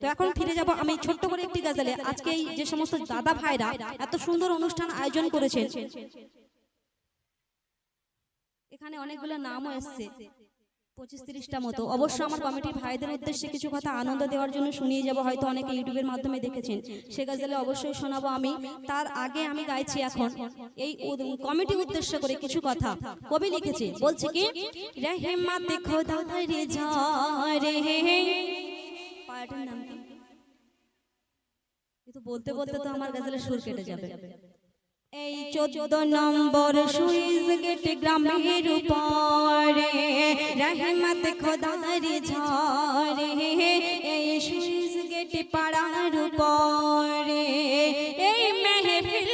তো এখন ফিরে যাব আমি ছোট্ট করে একটি গাজালে। আজকে যে সমস্ত দাদা ভাইরা এত সুন্দর অনুষ্ঠান আয়োজন করেছেন। এখানে অনেকগুলো নামও এসছে। পঁচিশ তিরিশটা মতো। অবশ্য আমার কমিটির ভাইদের উদ্দেশ্যে কিছু কথা আনন্দ দেওয়ার জন্য শুনিয়ে যাব, হয়তো অনেকে ইউটিউবের মাধ্যমে দেখেছেন। সে গাজালে অবশ্যই শোনাবো আমি। তার আগে আমি গাইছি এখন এই কমিটি উদ্দেশ্য করে কিছু কথা। কবি লিখেছে, বলছে কি রহমাত খোদা রে পার্টির নাম কি? কিন্তু বলতে বলতে তো আমার গাজালের সুর কেটে যাবে। এই চোদ্দ নম্বর সুইজ গেট গ্রামের উপরে রহমত খোদার ঝরে এই সুইজ গেট পাড়ার উপরে এই মেহফিল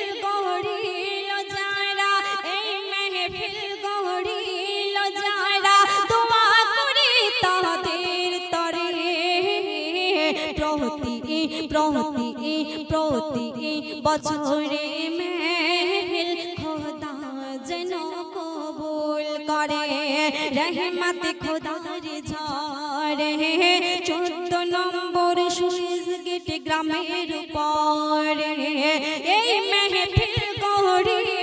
প্রতি বছরে মেহেল খোদা যেন কবুল করে। রহমত খোদার ঝরে চোদ্দ নম্বর সুইজ গেট গ্রামের উপরে। এই মেহফিল গড়িল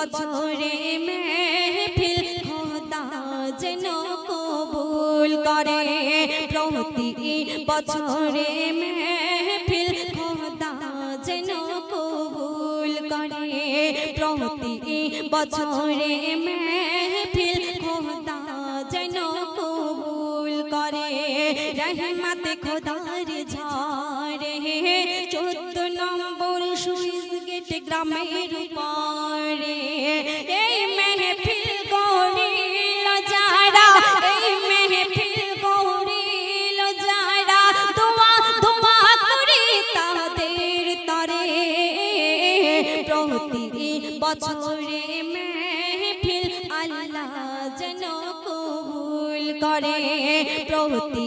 বছরে মেহফিল খোদা যেন কবুল করে। প্রতি বছরে মেহফিল খোদা যেন কবুল করে। প্রতি বছরে মেহফিল খোদা যেন কবুল করে। রহমত খোদার ঝারে চোদ্দ গ্রামের উপরে। এই মেহফিল গড়িল যারা, এই মেহফিল গড়িল যারা। দোয়া দোয়া করি তাদের তরে। প্রতি বছরে মেহফিল আল্লাহ যেন কবুল করে। প্রতি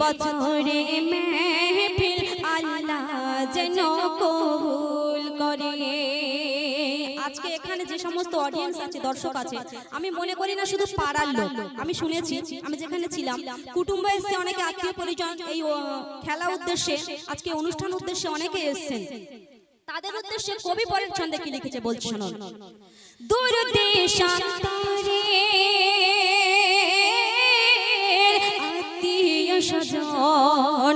বছরে মেহফিল আল্লাহ যেন কবুল আজকে এখানে যে সমস্ত অডিয়েন্স আছে দর্শক আছে আমি মনে করি না শুধু পাড়ার লোক। আমি শুনেছি আমি যেখানে ছিলাম কুটুম্ব এসছে অনেকে আত্মীয় পরিজন এই খেলা উদ্দেশ্যে আজকে অনুষ্ঠান উদ্দেশ্যে অনেকে এসছেন। তাদের উদ্দেশ্যে কবি পরের ছন্দে কি লিখেছে বলছি শুনুন দূর দেশান্তরে আত্মীয় স্বজন।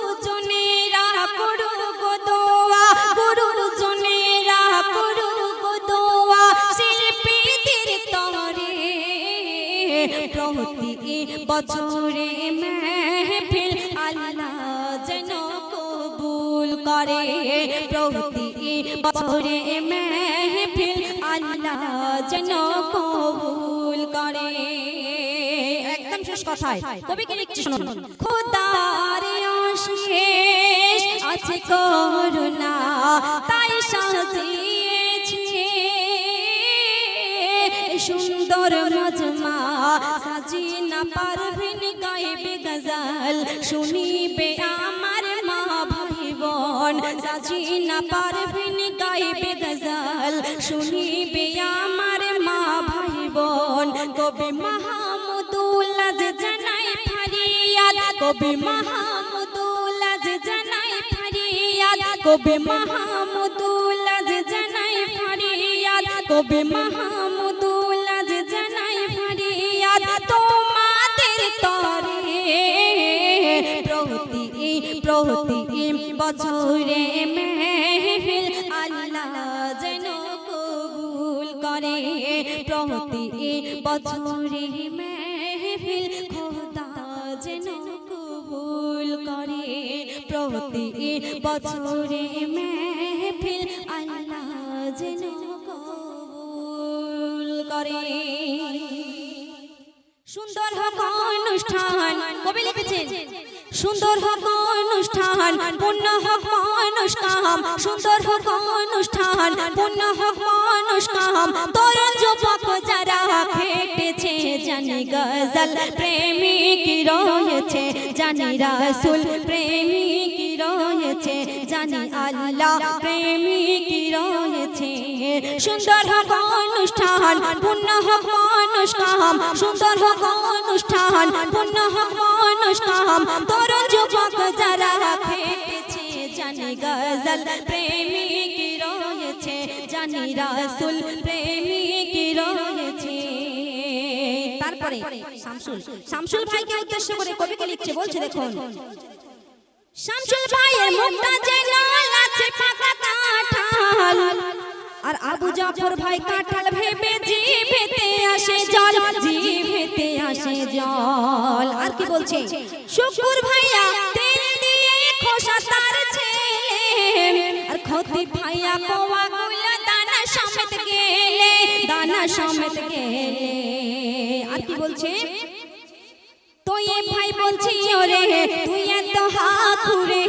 বছরে মেহফিল আল্লাহ যেন কবুল করে। প্রতি বছরে মেহফিল আল্লাহ যেন কবুল করে। একদম শেষ কথায়। কবি কি লিখছে শুনুন খোদার আশিস আছে করুণা তাই সাজিয়েছে। সুন্দর মজমা সাজি না পারভিন গাইবে গজল। শুনিবে আমার মা ভাই বোন সাজি না পারভিন গাইবে গজল। শুনিবে আমার মা ভাই বোন, কবি মাহমুদুল্লাহ জানাই ফারিয়াদ, কবি জানাই ফারিয়াদ, কবি মাহমুদুল্লাহ জানাই ফারিয়াদ? কবি মাহমুদুল্লাহ জানাই ফারিয়াদ? তোমাদের তরে প্রতি প্রতি বছরে মেহফিল আল্লাহ যেন কবুল করে। প্রতি বছরে মেহফিল খোদা যেন কবুল করে প্রতি বছরে মেহফিল আল্লাহ যেন কবুল করে। সুন্দর হোক অনুষ্ঠান, কবি লিখেছেন। সুন্দর হোক অনুষ্ঠান পূর্ণ হোক মানুষ সুন্দর হোক অনুষ্ঠান পূর্ণ হোক মানুষ তরুণ যুবক যারা খেটেছে জানি গজল প্রেমিক রয়েছে, জানি রাসুল প্রেমিক রয়েছে, জানি আল্লাহ প্রেমিক রয়েছে। সুন্দর হোক অনুষ্ঠান, পূর্ণ হোক কাম সুন্দর হোক অনুষ্ঠান, পূর্ণ হোক মানুষ কাম তরুণ যুবক যারা খেটেছে, জানি গজল প্রেমিক রয়েছে, জানি রাসুল তারপরে শামসুল। শামসুল ভাইকে উদ্দেশ্য করে কবিকে লিখছে বলছে দেখুন। শামসুল ভাইয়ের মুখটা যে লাল আছে পাকা কাঁঠাল। আর আবু জাফর ভাই কাঁঠাল ভেবে জিভেতে আসে জল জিভেতে আসে জল। আর কি বলছে? শুকুর ভাইয়া তেল দিয়ে খোসা তার ছেলে। আর ক্ষতি ভাইয়া কোয়া গুলা দানা সমেত গেলে দানা সমেত গেলে। আর কি বলছে তুই ভাই বলছি ওরে তুই এত হাখুরে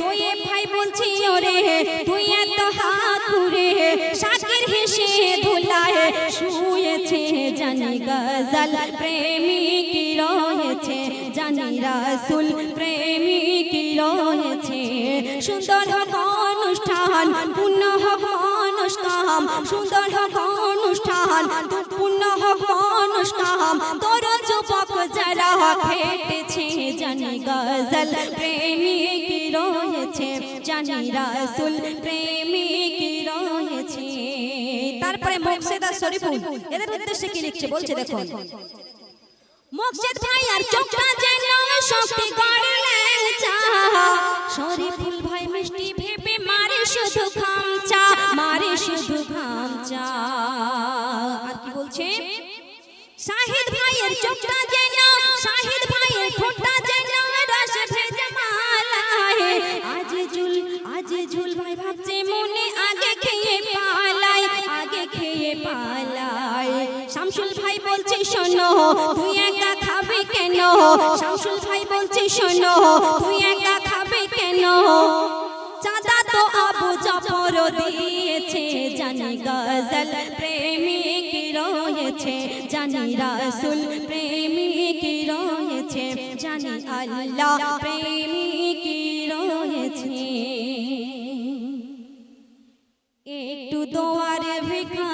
তুই ভাই বলছি ওরে তুই এত হাখুরে শাকির হেসে ধুলায় শুয়েছে জানি গজল প্রেমিক রয়েছে জানি রাসুল প্রেমিক রয়েছে সুন্দর হোক অনুষ্ঠান পূর্ণ হোক কাম সুন্দর হোক অনুষ্ঠান পূর্ণ হোক কাম তোর যুবক যারা খেটেছে জানি গজল প্রেমিক রয়েছে, জানি রাসুল প্রেমিক রয়েছে। তারপরে মোকসেদা শরীফুল, এদের উদ্দেশ্যে কি লিখছে বলছে দেখুন। মোকসেদ ভাই আর চোখটা যেন শক্তি গড়লেন চা। শরীফুল ভাই মিষ্টি ভেবে মারে শুধু শুধু খামচা আর কি বলছে? শাহিদ ভাইয়ের চোখটা যেন শাহিদ ভাইয়ের ঠোঁটটা যেন রস ভেজা মালায়। আজ ঝুল আজ ঝুল ভাই ভাবছে মনে আগে খেয়ে আগে শামসুল ভাই বলছে শোনো তুই একা খাবে কেন? শামসুল ভাই বলছে শোনো তুই একা খাবে কেন? চাঁদা তো আবু জাফর দিয়েছে, জানি গজল প্রেমিক রয়েছে, জানি রাসুল প্রেমিক রয়েছে, জানি আল্লাহ প্রেমিক রয়েছে। একটু দোয়ারে ভিখারিনি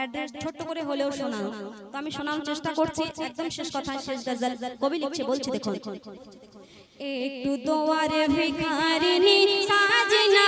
অ্যাড্রেস ছোট্ট করে হলেও শোনানো। তো আমি শোনানোর চেষ্টা করছি। একদম শেষ কথা শেষ গজল। কবি লিখছে বলছে দেখুন। একটু দোয়ারে ভিখারিনী সাজিনা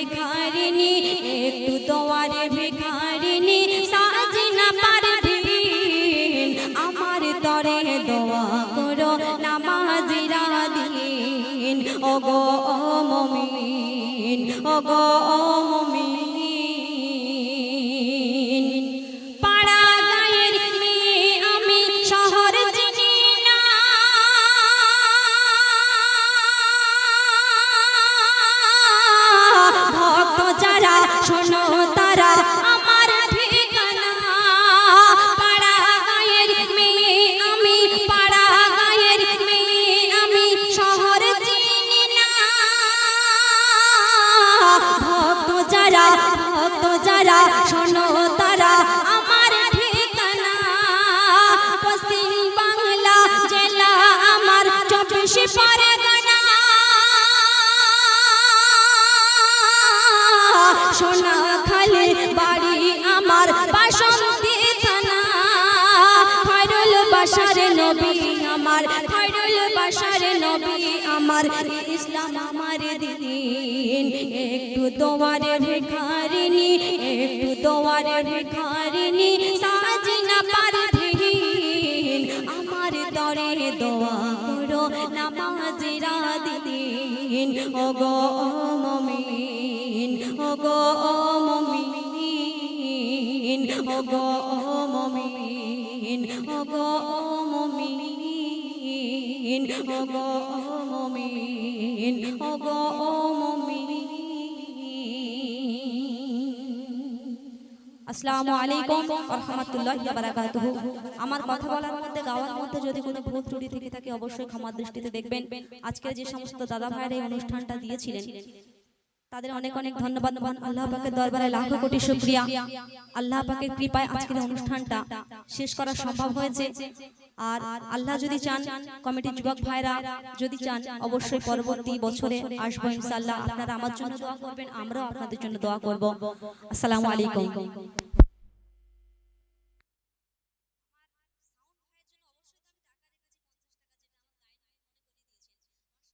ভিখারিনি একটু দোয়ারে ভিখারিনি সাজিনা পারভিন আমার তরে দোয়া করো ওগো ও মমিন, ওগো ও যারা শোনো তারা, আমার ঠিকানা। পশ্চিম বাংলা জেলা আমার চব্বিশ পরগনা। সোনা খালে বাড়ি আমার বাসন্তী থানা। খয়রুল বাসার নবী আমার, খয়রুল বাসার নবী আমার। ইসলাম আমার দিন। একটু তোমারে ভিখারিনি একটু তোমারে ভিখারিনি সাজিনা পারভিন আমার তরে দোয়া করো নামাজিরা দিন ও গো মমিন ও গো মমিন ও গো মমিন ও গো মমিন ও গো মমিন ও আসসালামু আলাইকুম রাহমাতুল্লাহি বারাকাতুহু আমার কথা বলার মধ্যে গাওয়ার মধ্যে যদি কোনো ভুল ত্রুটি থেকে থাকে, অবশ্যই ক্ষমার দৃষ্টিতে দেখবেন। আজকে যে সমস্ত দাদা ভাইয়ের এই অনুষ্ঠানটা দিয়েছিলেন, তাদের অনেক অনেক ধন্যবাদ। আল্লাহ পাকের দরবারে লাখো কোটি শুকরিয়া। আল্লাহ পাকের কৃপায় আজকের অনুষ্ঠানটা শেষ করা সম্ভব হয়েছে। আর আল্লাহ যদি চান, কমিটির যুবক ভাইরা যদি চান, অবশ্যই পরবর্তী বছরে আসব ইনশাআল্লাহ। আপনারা আমার জন্য দোয়া করবেন, আমরাও আপনাদের জন্য দোয়া করব। আসসালামু আলাইকুম।